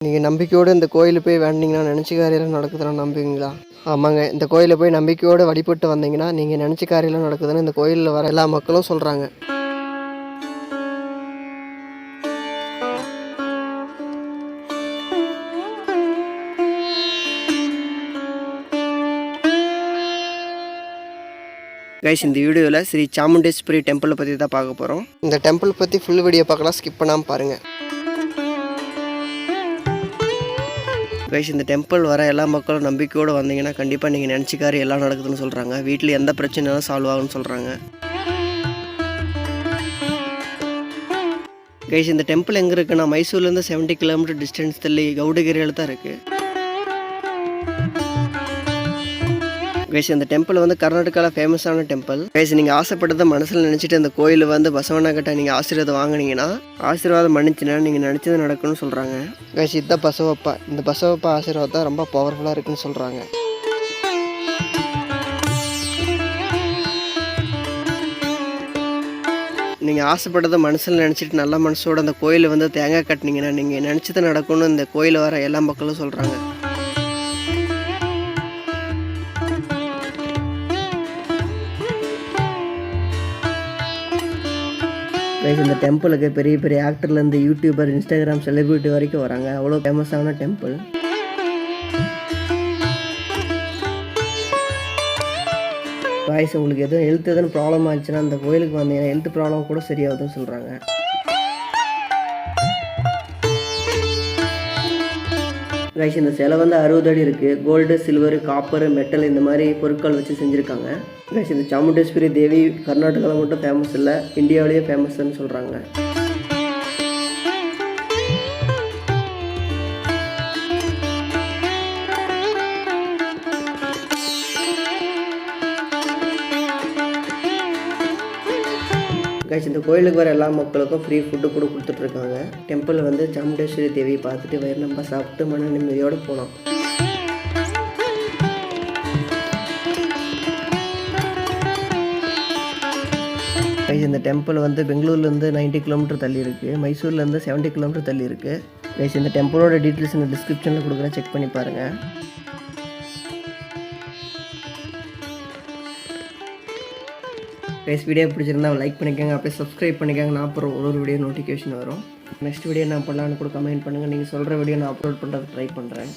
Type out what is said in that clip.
நீங்கள் நம்பிக்கையோடு இந்த கோயிலுக்கு போய் வேண்டிங்கன்னா நினச்ச காரியெல்லாம் நடக்குதுன்னு நம்புவீங்களா? ஆமாங்க. இந்த கோயிலில் போய் நம்பிக்கையோடு வழிபட்டு வந்தீங்கன்னா நீங்கள் நினச்ச காரியெல்லாம் நடக்குதுன்னு இந்த கோயிலில் வர எல்லா மக்களும் சொல்கிறாங்க கைஸ் இந்த வீடியோவில் ஸ்ரீ சாமுண்டேஸ்வரி டெம்பிளை பற்றி தான் பார்க்க போகிறோம் இந்த டெம்பிள் பற்றி ஃபுல் வீடியோ பார்க்கலாம். ஸ்கிப் பண்ணாமல் பாருங்கள் கைஸ் இந்த டெம்பிள் வர எல்லா மக்களும் நம்பிக்கையோடு வந்தீங்கன்னா கண்டிப்பாக நீங்கள் நினச்சிக்காரு எல்லாம் நடக்குதுன்னு சொல்கிறாங்க வீட்டில் எந்த பிரச்சனையும் சால்வ் ஆகும்னு சொல்கிறாங்க கைஸ் இந்த டெம்பிள் எங்கே இருக்குன்னா மைசூர்லேருந்து செவன்ட்டி கிலோமீட்டர் டிஸ்டன்ஸ் தள்ளி கவுடகிரியில் தான் இருக்குது கைஸ் இந்த டெம்பிள் வந்து கர்நாடகாவில் ஃபேமஸான டெம்பிள் கைஸ் நீங்கள் ஆசைப்பட்டதை மனசில் நினச்சிட்டு இந்த கோயில் வந்து பசவனா கிட்ட நீங்கள் ஆசீர்வாதம் வாங்குனீங்கன்னா ஆசீர்வாதம் பண்ணிச்சுன்னா நீங்கள் நினச்சது நடக்கும்னு சொல்கிறாங்க கைஸ் இதுதான் பசவப்பா இந்த பசவப்பா ஆசீர்வாதம் ரொம்ப பவர்ஃபுல்லாக இருக்குன்னு சொல்கிறாங்க நீங்கள் ஆசைப்பட்டதை மனசில் நினச்சிட்டு நல்ல மனசோட அந்த கோயிலை வந்து தேங்காய் கட்டினீங்கன்னா நீங்கள் நினச்சது நடக்கும்னு இந்த கோயில் வர எல்லா மக்களும் சொல்கிறாங்க கைஸ் இந்த டெம்பிளுக்கு பெரிய பெரிய ஆக்டர்லேருந்து யூடியூபர் இன்ஸ்டாகிராம் செலிபிரிட்டி வரைக்கும் வராங்க. அவ்வளோ ஃபேமஸான டெம்பிள் காய்ஸ் உங்களுக்கு எதுவும் ஹெல்த் எதுவும் ப்ராப்ளம் ஆச்சுன்னா அந்த கோயிலுக்கு வந்தீங்கன்னா ஹெல்த் ப்ராப்ளம் கூட சரியாகுதுன்னு சொல்கிறாங்க கைஸ் இந்த சிலை வந்து அறுபது அடி இருக்குது கோல்டு சில்வர் காப்பர் மெட்டல் இந்த மாதிரி பொருட்கள் வச்சு செஞ்சுருக்காங்க. கைஸ் இந்த சாமுண்டேஸ்வரி தேவி கர்நாடகாவில் மட்டும் ஃபேமஸ் இல்லை இந்தியாவிலேயே ஃபேமஸ்ன்னு சொல்கிறாங்க கைஸ் இந்த கோயிலுக்கு வர எல்லா மக்களுக்கும் ஃப்ரீ ஃபுட்டு கூட கொடுத்துட்ருக்காங்க. டெம்பிள் வந்து சாமுண்டேஸ்வரி தேவியை பார்த்துட்டு வயிறு நம்ம சாப்பிட்டு மன நிம்மதியோடு போனோம் கைஸ் இந்த டெம்பிள் வந்து பெங்களூர்லேருந்து 90 கிலோமீட்டர் தள்ளி இருக்குது மைசூர்லேருந்து 70 கிலோமீட்டர் தள்ளி இருக்குது கைஸ் இந்த டெம்பிளோட டீட்டெயில்ஸ் இந்த டிஸ்கிரிப்ஷனில் கொடுக்குறேன். செக் பண்ணி பாருங்கள் கைஸ் வீடியோ பிடிச்சிருந்தா லைக் பண்ணிக்கோங்க. அப்படியே சப்ஸ்கிரைப் பண்ணிக்கோங்க. நான் அப்புறம் ஒரு ஒரு வீடியோ நோட்டிஃபிகேஷன் வரும். நெக்ஸ்ட் வீடியோ நான் பண்ணலான்னு கூட கமெண்ட் பண்ணுங்கள் நீங்கள் சொல்கிற வீடியோ நான் அப்லோட் பண்ணுறது ட்ரை பண்ணுறேன்